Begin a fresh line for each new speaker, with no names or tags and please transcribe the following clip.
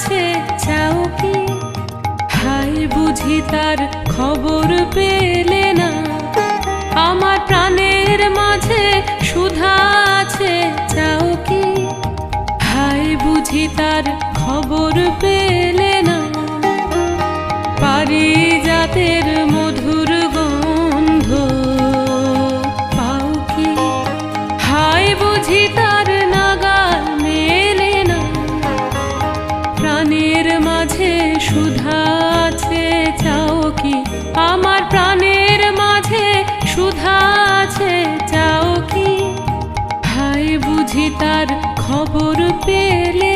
কাছে চাও কি? হাই বুঝি তার খবর পেলে না। আমার প্রাণের মাঝে সুধা আছে, চাও কি? হাই বুঝি তার খবর পেলে না। পারি জাতের মন প্রাণের মাঝে সুধা আছে, চাও কি? আমার প্রাণের মাঝে সুধা আছে, চাও কি? ভাই বুঝি তার খবর পেলে